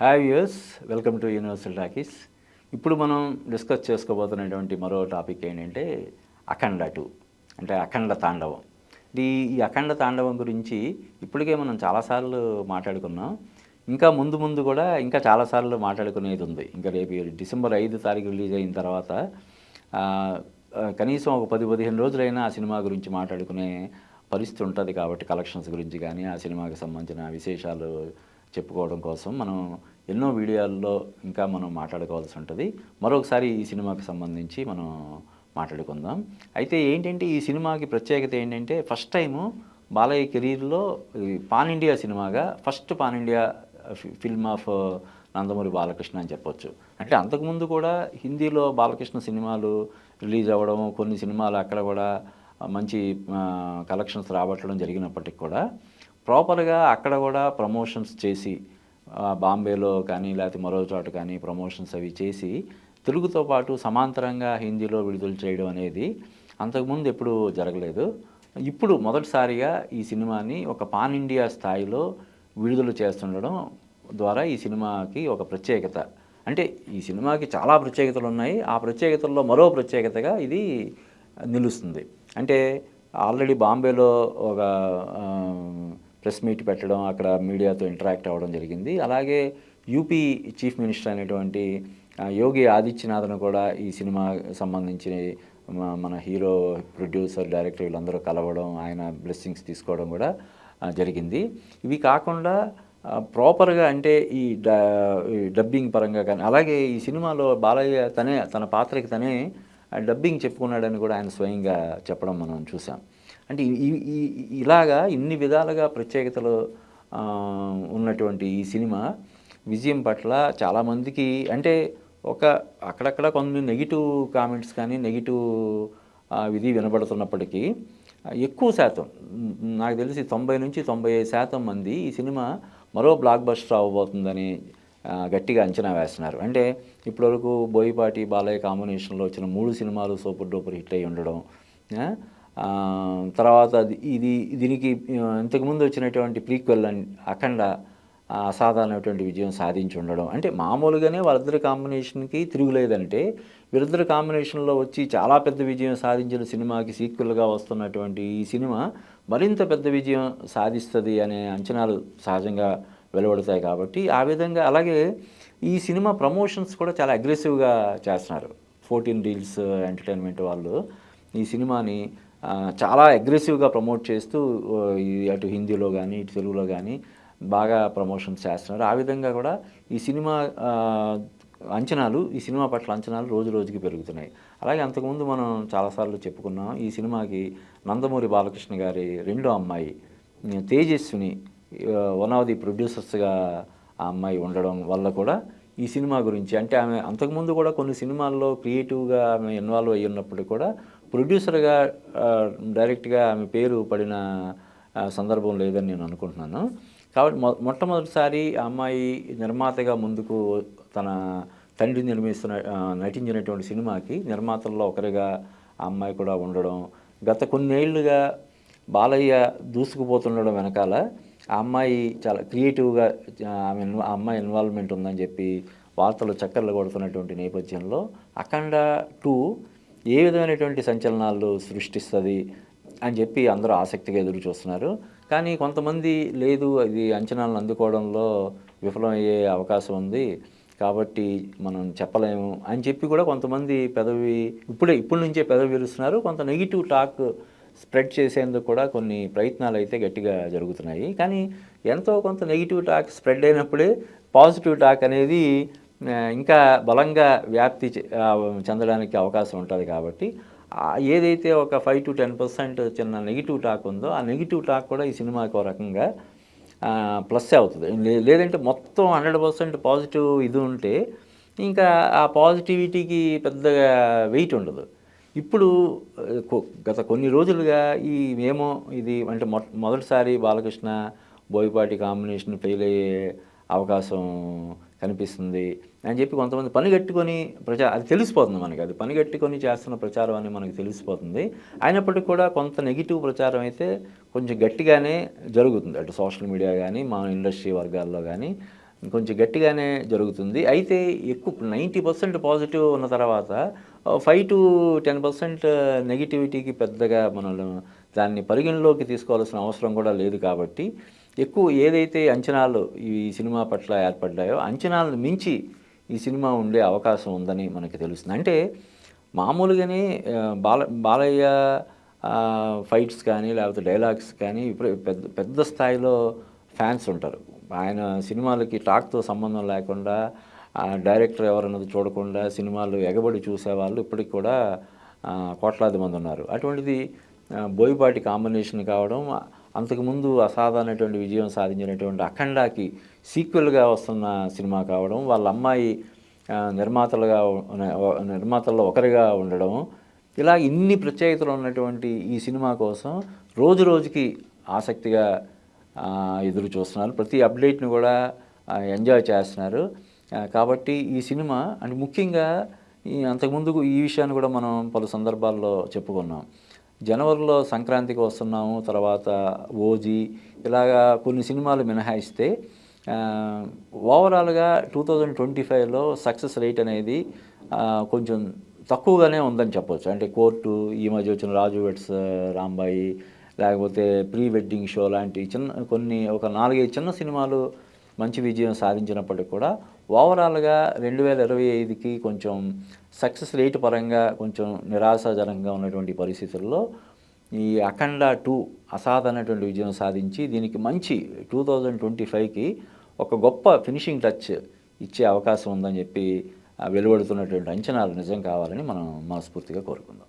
Hi యూస్ welcome to universal talkies ఇప్పుడు మనం డిస్కస్ చేసుకోబోతున్నటువంటి మరో టాపిక్ ఏంటంటే అఖండ టూ అంటే అఖండ తాండవం. ఈ ఈ అఖండ తాండవం గురించి ఇప్పటికే మనం చాలాసార్లు మాట్లాడుకున్నాం. ఇంకా ముందు ముందు కూడా ఇంకా చాలాసార్లు మాట్లాడుకునేది ఉంది. ఇంకా రేపు డిసెంబర్ ఐదు తారీఖు రిలీజ్ అయిన తర్వాత కనీసం ఒక పది పదిహేను రోజులైనా ఆ సినిమా గురించి మాట్లాడుకునే పరిస్థితి ఉంటుంది కాబట్టి కలెక్షన్స్ గురించి కానీ ఆ సినిమాకి సంబంధించిన విశేషాలు చెప్పుకోవడం కోసం మనం ఎన్నో వీడియోల్లో ఇంకా మనం మాట్లాడుకోవాల్సి ఉంటుంది. మరొకసారి ఈ సినిమాకి సంబంధించి మనం మాట్లాడుకుందాం. అయితే ఏంటంటే ఈ సినిమాకి ప్రత్యేకత ఏంటంటే ఫస్ట్ టైము బాలయ్య కెరీర్లో ఈ పాన్ ఇండియా సినిమాగా first pan India film of Nandamuri Balakrishna అని చెప్పొచ్చు. అంటే అంతకుముందు కూడా హిందీలో బాలకృష్ణ సినిమాలు రిలీజ్ అవ్వడం కొన్ని సినిమాలు అక్కడ కూడా మంచి కలెక్షన్స్ రాబట్టడం జరిగినప్పటికి కూడా ప్రాపర్గా అక్కడ కూడా ప్రమోషన్స్ చేసి బాంబేలో కానీ లేకపోతే మరో చోట కానీ ప్రమోషన్స్ అవి చేసి తెలుగుతో పాటు సమాంతరంగా హిందీలో విడుదల చేయడం అనేది అంతకుముందు ఎప్పుడూ జరగలేదు. ఇప్పుడు మొదటిసారిగా ఈ సినిమాని ఒక పాన్ ఇండియా స్థాయిలో విడుదల చేస్తుండడం ద్వారా ఈ సినిమాకి ఒక ప్రత్యేకత. అంటే ఈ సినిమాకి చాలా ప్రత్యేకతలు ఉన్నాయి. ఆ ప్రత్యేకతల్లో మరో ప్రత్యేకతగా ఇది నిలుస్తుంది. అంటే ఆల్రెడీ బాంబేలో ఒక ప్రెస్ మీట్ పెట్టడం అక్కడ మీడియాతో ఇంటరాక్ట్ అవ్వడం జరిగింది. అలాగే యూపీ చీఫ్ మినిస్టర్ అయినటువంటి యోగి ఆదిత్యనాథ్ను కూడా ఈ సినిమా సంబంధించి మన హీరో ప్రొడ్యూసర్ డైరెక్టర్ వీళ్ళందరూ కలవడం ఆయన బ్లెస్సింగ్స్ తీసుకోవడం కూడా జరిగింది. ఇవి కాకుండా ప్రాపర్గా అంటే ఈ డ ఈ డబ్బింగ్ పరంగా కానీ అలాగే ఈ సినిమాలో బాలయ్య తనే తన పాత్రకి తనే డబ్బింగ్ చెప్పుకున్నాడని కూడా ఆయన స్వయంగా చెప్పడం మనం చూసాం. అంటే ఇలాగా ఇన్ని విధాలుగా ప్రత్యేకతలు ఉన్నటువంటి ఈ సినిమా విజయం పట్ల చాలామందికి అంటే ఒక అక్కడక్కడ కొన్ని నెగిటివ్ కామెంట్స్ కానీ నెగిటివ్ విధి వినబడుతున్నప్పటికీ ఎక్కువ శాతం నాకు తెలిసి తొంభై నుంచి తొంభై ఐదు శాతం మంది ఈ సినిమా మరో బ్లాక్ బస్టర్ అవ్వబోతుందని గట్టిగా అంచనా వేస్తున్నారు. అంటే ఇప్పటివరకు బోయిపాటి బాలయ్య కాంబినేషన్లో వచ్చిన మూడు సినిమాలు సూపర్ డూపర్ హిట్ అయి ఉండడం తర్వాత అది- ఇది దీనికి ఇంతకుముందు వచ్చినటువంటి ప్రీక్వెల్ అఖండ అసాధారణమైనటువంటి విజయం సాధించి ఉండడం. అంటే మామూలుగానే వాళ్ళిద్దరి కాంబినేషన్కి తిరుగులేదంటే వీరిద్దరి కాంబినేషన్లో వచ్చి చాలా పెద్ద విజయం సాధించిన సినిమాకి సీక్వెల్గా వస్తున్నటువంటి ఈ సినిమా మరింత పెద్ద విజయం సాధిస్తుంది అనే అంచనాలు సహజంగా వెలువడతాయి కాబట్టి ఆ విధంగా అలాగే ఈ సినిమా ప్రమోషన్స్ కూడా చాలా అగ్రెసివ్గా చేస్తున్నారు. ఫోర్టీన్ డీల్స్ ఎంటర్టైన్మెంట్ వాళ్ళు ఈ సినిమాని చాలా అగ్రెసివ్గా ప్రమోట్ చేస్తూ అటు హిందీలో కానీ ఇటు తెలుగులో కానీ బాగా ప్రమోషన్స్ చేస్తున్నారు. ఆ విధంగా కూడా ఈ సినిమా అంచనాలు ఈ సినిమా పట్ల అంచనాలు రోజు రోజుకి పెరుగుతున్నాయి. అలాగే అంతకుముందు మనం చాలాసార్లు చెప్పుకున్నాం ఈ సినిమాకి నందమూరి బాలకృష్ణ గారి రెండో అమ్మాయి తేజస్విని వన్ ఆఫ్ ది ప్రొడ్యూసర్స్గా ఆ అమ్మాయి ఉండడం వల్ల కూడా ఈ సినిమా గురించి అంటే ఆమె అంతకుముందు కూడా కొన్ని సినిమాల్లో క్రియేటివ్గా ఆమె ఇన్వాల్వ్ అయ్యి ఉన్నప్పుడు కూడా ప్రొడ్యూసర్గా డైరెక్ట్గా ఆమె పేరు పడిన సందర్భం లేదని నేను అనుకుంటున్నాను. కాబట్టి మొ మొట్టమొదటిసారి ఆ అమ్మాయి నిర్మాతగా ముందుకు తన తండ్రి నిర్మిస్తున్న నటించినటువంటి సినిమాకి నిర్మాతల్లో ఒకరిగా అమ్మాయి కూడా ఉండడం గత కొన్నేళ్ళుగా బాలయ్య దూసుకుపోతుండడం వెనకాల ఆ అమ్మాయి చాలా క్రియేటివ్గా ఆమె ఆ అమ్మాయి ఇన్వాల్వ్మెంట్ ఉందని చెప్పి వార్తలు చక్కర్లు కొడుతున్నటువంటి నేపథ్యంలో అఖండ టూ ఏ విధమైనటువంటి సంచలనాలు సృష్టిస్తుంది అని చెప్పి అందరూ ఆసక్తిగా ఎదురు చూస్తున్నారు. కానీ కొంతమంది లేదు అది అంచనాలను అందుకోవడంలో విఫలమయ్యే అవకాశం ఉంది. కాబట్టి మనం చెప్పలేము అని చెప్పి కూడా కొంతమంది పెదవి ఇప్పుడే ఇప్పటి నుంచే పెదవి విరుస్తున్నారు. కొంత నెగిటివ్ టాక్ స్ప్రెడ్ చేసేందుకు కూడా కొన్ని ప్రయత్నాలు అయితే గట్టిగా జరుగుతున్నాయి. కానీ ఎంతో కొంత నెగిటివ్ టాక్ స్ప్రెడ్ అయినప్పుడే పాజిటివ్ టాక్ అనేది ఇంకా బలంగా వ్యాప్తి చెందడానికి అవకాశం ఉంటుంది కాబట్టి ఏదైతే ఒక ఫైవ్ టు టెన్ పర్సెంట్ చిన్న నెగిటివ్ టాక్ ఉందో ఆ నెగిటివ్ టాక్ కూడా ఈ సినిమాకి ఒక రకంగా ప్లస్ అవుతుంది. లేదంటే మొత్తం హండ్రెడ్ పర్సెంట్ పాజిటివ్ ఇది ఉంటే ఇంకా ఆ పాజిటివిటీకి పెద్దగా వెయిట్ ఉండదు. ఇప్పుడు గత కొన్ని రోజులుగా ఈ ఏమో ఇది అంటే మొ మొదటిసారి బాలకృష్ణ బోయపాటి కాంబినేషన్ ఫెయిల్ అయ్యే అవకాశం కనిపిస్తుంది అని చెప్పి కొంతమంది పని కట్టుకొని ప్రచా అది తెలిసిపోతుంది మనకి. అది పని కట్టుకొని చేస్తున్న ప్రచారం అని మనకి తెలిసిపోతుంది. అయినప్పటికీ కూడా కొంత నెగిటివ్ ప్రచారం అయితే కొంచెం గట్టిగానే జరుగుతుంది. అటు సోషల్ మీడియా కానీ మా ఇండస్ట్రీ వర్గాల్లో కానీ కొంచెం గట్టిగానే జరుగుతుంది. అయితే ఎక్కువ నైంటీ పర్సెంట్ పాజిటివ్ ఉన్న తర్వాత ఫైవ్ టు టెన్ పర్సెంట్ నెగిటివిటీకి పెద్దగా మనం దాన్ని పరిగణలోకి తీసుకోవాల్సిన అవసరం కూడా లేదు కాబట్టి ఎక్కువ ఏదైతే అంచనాలు ఈ సినిమా పట్ల ఏర్పడ్డాయో అంచనాలను మించి ఈ సినిమా ఉండే అవకాశం ఉందని మనకి తెలుస్తుంది. అంటే మామూలుగానే బాల బాలయ్య ఫైట్స్ కానీ లేకపోతే డైలాగ్స్ కానీ ఇప్పుడు పెద్ద పెద్ద స్థాయిలో ఫ్యాన్స్ ఉంటారు. ఆయన సినిమాలకి టాక్తో సంబంధం లేకుండా డైరెక్టర్ ఎవరన్నది చూడకుండా సినిమాలు ఎగబడి చూసేవాళ్ళు ఇప్పటికి కూడా కోట్లాది మంది ఉన్నారు. అటువంటిది బోయపాటి కాంబినేషన్ కావడం అంతకుముందు అసాధారణటువంటి విజయం సాధించినటువంటి అఖండాకి సీక్వెల్గా వస్తున్న సినిమా కావడం వాళ్ళ అమ్మాయి నిర్మాతలుగా నిర్మాతల్లో ఒకరిగా ఉండడం ఇలా ఇన్ని ప్రత్యేకతలు ఉన్నటువంటి ఈ సినిమా కోసం రోజు రోజుకి ఆసక్తిగా ఎదురు చూస్తున్నారు. ప్రతి అప్డేట్ని కూడా ఎంజాయ్ చేస్తున్నారు. కాబట్టి ఈ సినిమా అంటే ముఖ్యంగా ఈ అంతకుముందు ఈ విషయాన్ని కూడా మనం పలు సందర్భాల్లో చెప్పుకున్నాం. జనవరిలో సంక్రాంతికి వస్తున్నాము తర్వాత ఓజీ ఇలాగా కొన్ని సినిమాలు మినహాయిస్తే ఓవరాల్గా టూ థౌజండ్ ట్వంటీ ఫైవ్లో సక్సెస్ రేట్ అనేది కొంచెం తక్కువగానే ఉందని చెప్పొచ్చు. అంటే కోర్టు ఈ మధ్య వచ్చిన రాజు వెట్స్ రాంబాయి లేకపోతే ప్రీ వెడ్డింగ్ షో లాంటి చిన్న కొన్ని ఒక నాలుగైదు చిన్న సినిమాలు మంచి విజయం సాధించినప్పటికీ కూడా ఓవరాల్గా రెండు వేల ఇరవై ఐదుకి కొంచెం సక్సెస్ రేట్ పరంగా కొంచెం నిరాశాజనకంగా ఉన్నటువంటి పరిస్థితుల్లో ఈ అఖండ టూ అసాధారణటువంటి విజయం సాధించి దీనికి మంచి టూ థౌజండ్ ట్వంటీ ఫైవ్కి ఒక గొప్ప ఫినిషింగ్ టచ్ ఇచ్చే అవకాశం ఉందని చెప్పి వెలువడుతున్నటువంటి అంచనాలు నిజం కావాలని మనం మనస్ఫూర్తిగా కోరుకుందాం.